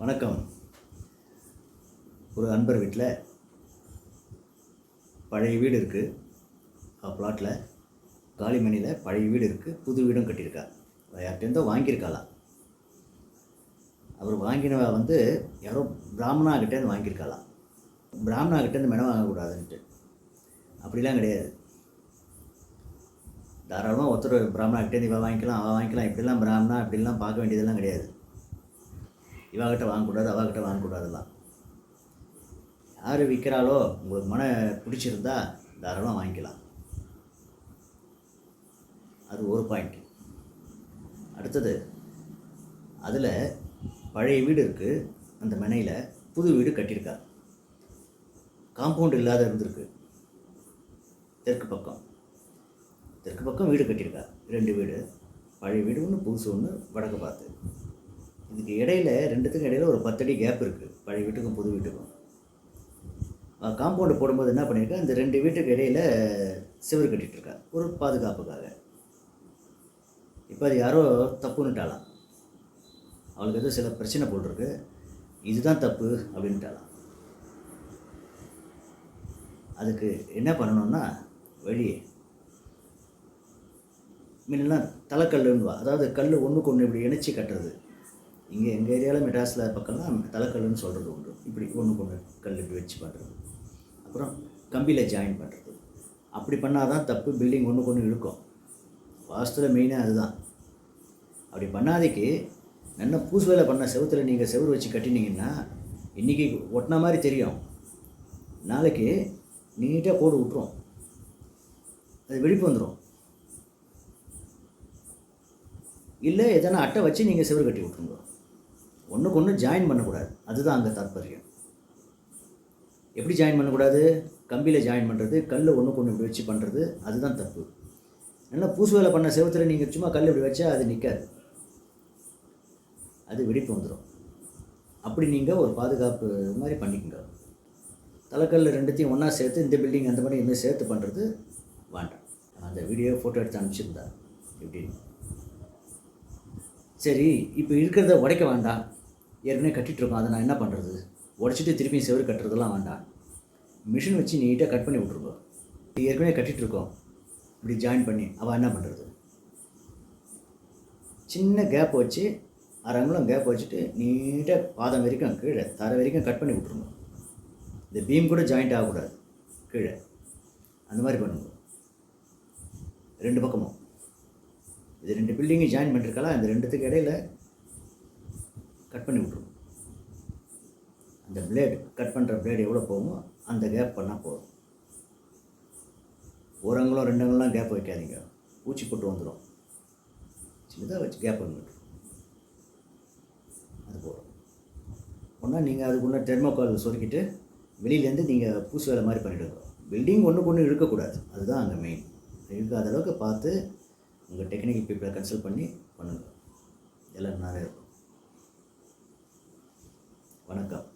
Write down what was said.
வணக்கம். ஒரு அன்பர் வீட்டில் பழைய வீடு இருக்குது பிளாட்டில் காளிமணியில் பழைய வீடு இருக்குது புது வீடும் கட்டியிருக்கா யார்கிட்டேருந்தோ வாங்கியிருக்காளாம். அவர் வாங்கினவ வந்து யாரோ பிராமணாக்கிட்டேருந்து வாங்கியிருக்காளாம். பிராமணா வாங்கக்கூடாதுன்ட்டு. அப்படிலாம் கிடையாது. தாராளமாக ஒருத்தர் பிராமணா கிட்டேருந்து இவன் வாங்கிக்கலாம் அவன் வாங்கிக்கலாம் இப்படிலாம் பிராமணா இப்படிலாம் பார்க்க வேண்டியதெல்லாம் கிடையாது. இவாகிட்ட வாங்கக்கூடாது அவாகிட்ட வாங்கக்கூடாதுலாம். யார் விற்கிறாளோ உங்களுக்கு மன பிடிச்சிருந்தா தாராளமாக வாங்கிக்கலாம். அது ஒரு பாயிண்ட் அடுத்தது அதில் பழைய வீடு இருக்குது அந்த மனையில் புது வீடு கட்டியிருக்கார். காம்பவுண்ட் இல்லாத இருந்திருக்கு. தெற்கு பக்கம். தெற்கு பக்கம் வீடு கட்டியிருக்கார். ரெண்டு வீடு. பழைய வீடு ஒன்று புதுசு ஒன்று வடக்கு பார்த்து. இதுக்கு இடையில் ரெண்டுத்துக்கும் இடையில ஒரு பத்தடி கேப் இருக்குது பழைய வீட்டுக்கும் புது வீட்டுக்கும். காம்பவுண்டு போடும்போது என்ன பண்ணியிருக்கா இந்த ரெண்டு வீட்டுக்கு இடையில் சிவர் கட்டிட்டு இருக்கா ஒரு பாதுகாப்புக்காக. இப்போ அது யாரோ தப்புன்னுட்டாலாம் அவளுக்கு ஏதோ சில பிரச்சனை போட்டிருக்கு. இதுதான் தப்பு அப்படின்ட்டாலாம் அதுக்கு என்ன பண்ணணும்னா வழி முன்னெல்லாம் தலைக்கல்லுன்னுவா அதாவது கல் ஒன்றுக்கு ஒன்று இப்படி இணைச்சி கட்டுறது. இங்கே எங்கள் ஏரியாவில் மெட்ராஸில் பக்கம்லாம் தலைக்கல்லுன்னு சொல்கிறது உண்டு. இப்படி ஒன்று ஒன்று கல் இப்படி வச்சு பண்ணுறது அப்புறம் கம்பியில் ஜாயின் பண்ணுறது அப்படி பண்ணால் தான் தப்பு பில்டிங் ஒன்று ஒன்று இழுக்கும். வாஸ்துவில் மெயினாக அதுதான். அப்படி பண்ணாதைக்கு நல்ல பூசு வேலை பண்ண செவத்தில் நீங்கள் செவுரு வச்சு கட்டினீங்கன்னா இன்றைக்கி ஒட்டின மாதிரி தெரியும். நாளைக்கு நீட்டாக கோடு விட்டுரும். அது வெடிப்பு வந்துடும் இல்லை எதனா அட்டை வச்சு நீங்கள் செவுரு கட்டி விட்ருங்க ஒன்றுக்கு ஒன்று ஜாயின் பண்ணக்கூடாது. அதுதான் அங்கே தாற்பயம். எப்படி ஜாயின் பண்ணக்கூடாது? கம்பியில் ஜாயின் பண்ணுறது கல் ஒன்றுக்கு ஒன்று வச்சு பண்ணுறது அதுதான் தப்பு. நல்லா பூசு வேலை பண்ண செவத்தில் நீங்கள் சும்மா கல் இப்படி வச்சா அது நிற்காது அது வெடிப்பு வந்துடும் அப்படி நீங்கள் ஒரு பாதுகாப்பு மாதிரி பண்ணிக்கோங்க. தலைக்கல் ரெண்டுத்தையும் ஒன்றா சேர்த்து இந்த பில்டிங் அந்த மாதிரி இனிமேல் சேர்த்து பண்ணுறது வேண்டாம். அந்த வீடியோ ஃபோட்டோ எடுத்து அனுப்பிச்சிருந்தா எப்படின்னு சரி இப்போ இருக்கிறத உடைக்க வேண்டாம். ஏற்கனவே கட்டிகிட்ருக்கோம் அதை நான் என்ன பண்ணுறது உடச்சிட்டு திருப்பி செவரு கட்டுறதெல்லாம் வேண்டாம். மிஷின் வச்சு நீட்டாக கட் பண்ணி விட்ருக்கோம் ஏற்கனவே கட்டிகிட்ருக்கோம் இப்படி ஜாயின் பண்ணி அவள் என்ன பண்ணுறது சின்ன கேப் வச்சு அரை அங்குலம் கேப் வச்சுட்டு நீட்டாக பாதம் வரைக்கும் கீழே தரை வரைக்கும் கட் பண்ணி விட்ருங்க இந்த பீம் கூட ஜாயிண்ட் ஆகக்கூடாது. கீழே. அந்த மாதிரி பண்ணுங்க. ரெண்டு பக்கமும். இது ரெண்டு பில்டிங்கும் ஜாயின் பண்ணிருக்கலாம். இந்த ரெண்டுத்துக்கு இடையில கட் பண்ணி விட்ருங்க அந்த பிளேடு கட் பண்ணுற பிளேடு எவ்வளோ போகுமோ அந்த கேப் பண்ணால் போதும். ஒரு அங்குலம் ரெண்டு அங்குலம் கேப் வைக்காதீங்க. பூச்சி போட்டு வந்துடும். சின்னதாக வச்சு கேப் பண்ணிட்டு அது போதும். ஒன்றா நீங்கள் அதுக்குள்ள டெர்மோக்கால் சொருக்கிட்டு வெளியிலேருந்து நீங்கள் பூசு வேலை மாதிரி பண்ணிவிடுங்க பில்டிங் ஒன்றுக்கு ஒன்று இழுக்கக்கூடாது அதுதான் அங்கே மெயின் இழுக்காத அளவுக்கு பார்த்து உங்கள் டெக்னிக்கல் பீப்புளை கன்சல்ட் பண்ணி பண்ணுங்கள் எல்லாம் நிறைய இருக்கும். வணக்கம்.